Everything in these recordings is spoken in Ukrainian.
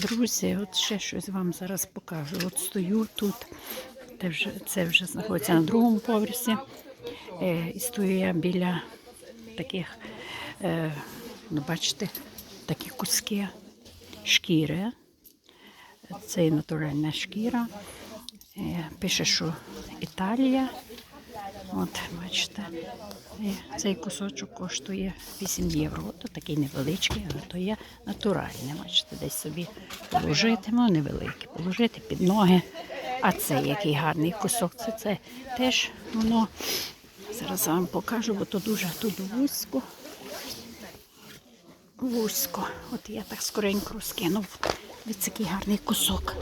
Друзі, от ще щось вам зараз покажу. От стою тут, це вже, це вже знаходиться на другому поверсі. Е, і стою я біля таких, е, ну бачите, такі куски шкіри. Це і натуральна шкіра. Е, пише, що Італія. От, бачите, цей кусочок коштує 8 євро. От такий невеличкий, але то є натуральний. Бачите, десь собі положити, ну невеликий, положити під ноги. А це який гарний кусок. Це, це теж воно. Зараз вам покажу, бо то дуже тут вузько. Вузько. От я так скоренько розкинув. Ось який гарний кусок.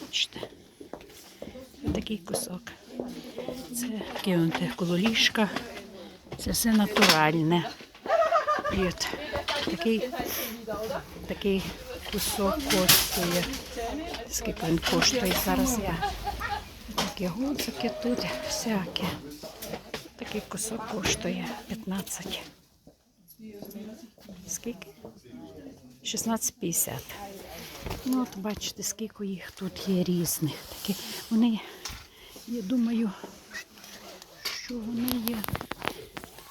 Бачите? Такий кусок. Це кинути коло ліжка. Це все натуральне. І от такий, такий кусок коштує. Скільки він коштує? Зараз я такі гудзики тут всякі. Такий кусок коштує 15. Скільки? 16,50. Ну, от бачите, скільки їх тут є різних. Такі, вони, я думаю, що вони є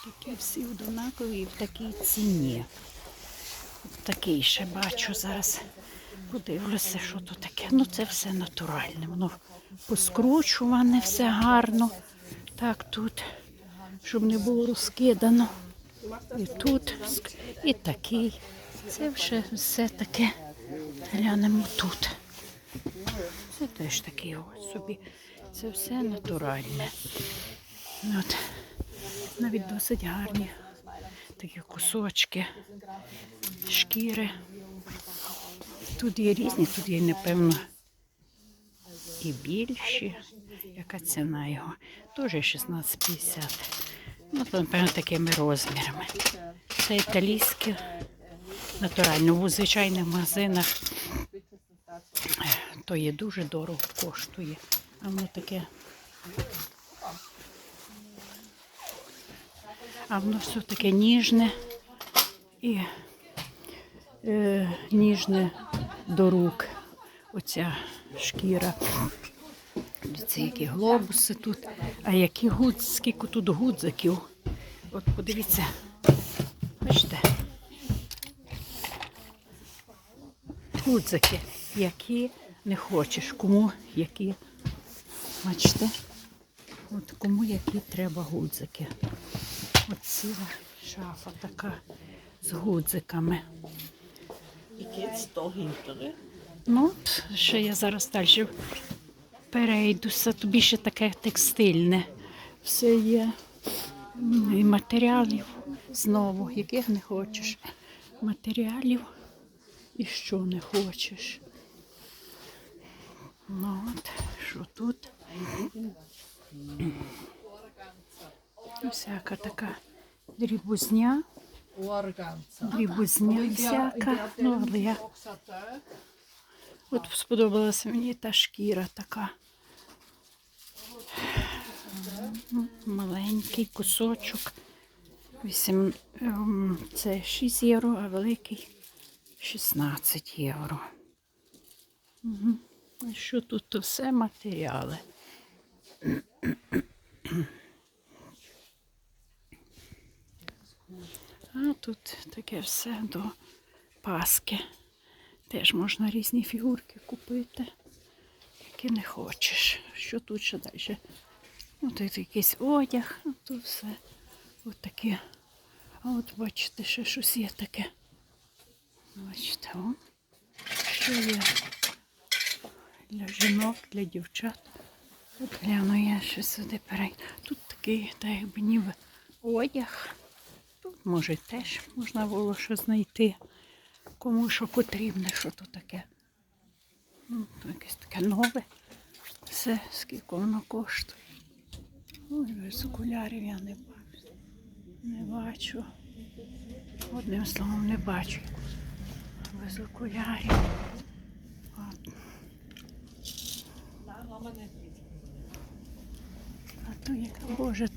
такі всі однакові і в такій ціні. Такий ще бачу зараз. Подивлюся, що тут таке. Ну, це все натуральне. Воно поскручуване, все гарно. Так тут, щоб не було розкидано. І тут, і такий. Це вже все таке. Глянемо тут. Це теж такий ось собі. Це все натуральне. От. Навіть досить гарні такі кусочки, шкіри. Тут є різні, тут є, напевно, і більші. Яка ціна його? Теж 16,50. Ну, то, напевно, такими розмірами. Це італійське, натурально. У звичайних магазинах то є дуже дорого коштує. А воно таке. А воно все таке ніжне і е, ніжне до рук. Оця шкіра. Це які глобуси тут. А які гудз, скільки тут гудзиків. От подивіться. Бачите? Гудзики, які не хочеш, кому які. Бачите? От кому які треба гудзики. От ціла шафа така з гудзиками. Ну, ще я зараз далі перейдуся. Тобі ще таке текстильне. Все є. І матеріалів знову, яких не хочеш. Матеріалів і що не хочеш. Ну от, що тут? Всяка така дрібузня, дрібузня всяка. Ну, але я От сподобалася мені та шкіра така. Маленький кусочок. Вісім, ем, це 6 євро, а великий 16 євро. А що тут то все матеріали? А тут таке все до Паски. Теж можна різні фігурки купити, які не хочеш. Що тут ще далі? Ну, тут якийсь одяг, тут все. От таке. А от бачите, ще щось є таке. Бачите, о. Що є для жінок, для дівчат. От гляну я ще сюди перейду. Тут такий, так якби ніби одяг. Тут може теж можна було що знайти. Кому що потрібне, що то таке. Ну, то якесь таке нове. Все, скільки воно коштує. Ой, без окулярів я не бачу. Не бачу. Одним словом, не бачу. Без окулярів. А то яка боже,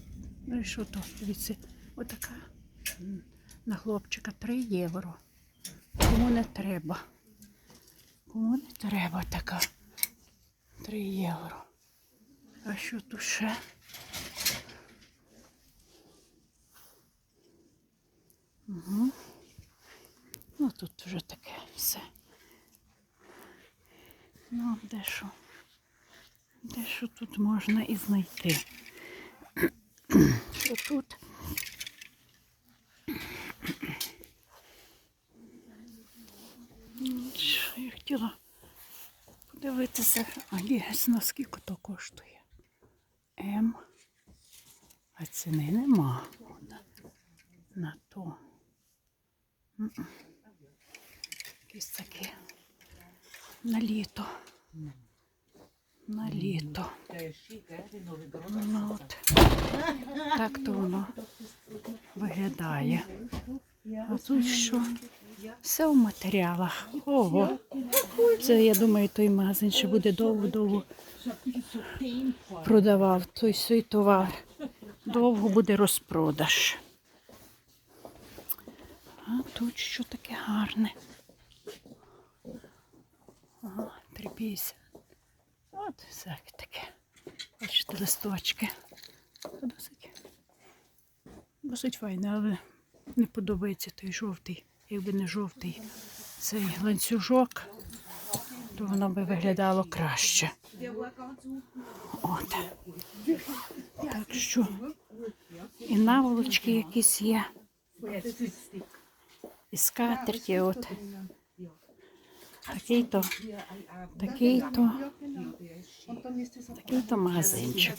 ну і що то? Дивіться, отака на хлопчика 3 євро. Кому не треба. Кому не треба така. 3 євро. А що тут ще? Угу. Ну тут вже таке все. Ну, де що? Де що тут можна і знайти? Що тут? М, Що я хотіла подивитися, а ясно, скільки то коштує. М. А ціни нема. На то. Якісь такі. На літо. На літо. Ну, от. Так то воно виглядає. А тут що? Все в матеріалах. Ого. Це, я думаю, той магазин ще буде довго-довго продавав той свій товар. Довго буде розпродаж. А тут що таке гарне. 3,50. От всяке таке. Бачите, листочки. Досить, досить файне, але не подобається той жовтий. Якби не жовтий цей ланцюжок, то воно би виглядало краще. От. Так що і наволочки якісь є. І скатерті, от. Такий-то, ist es auch такий-то магазинчик.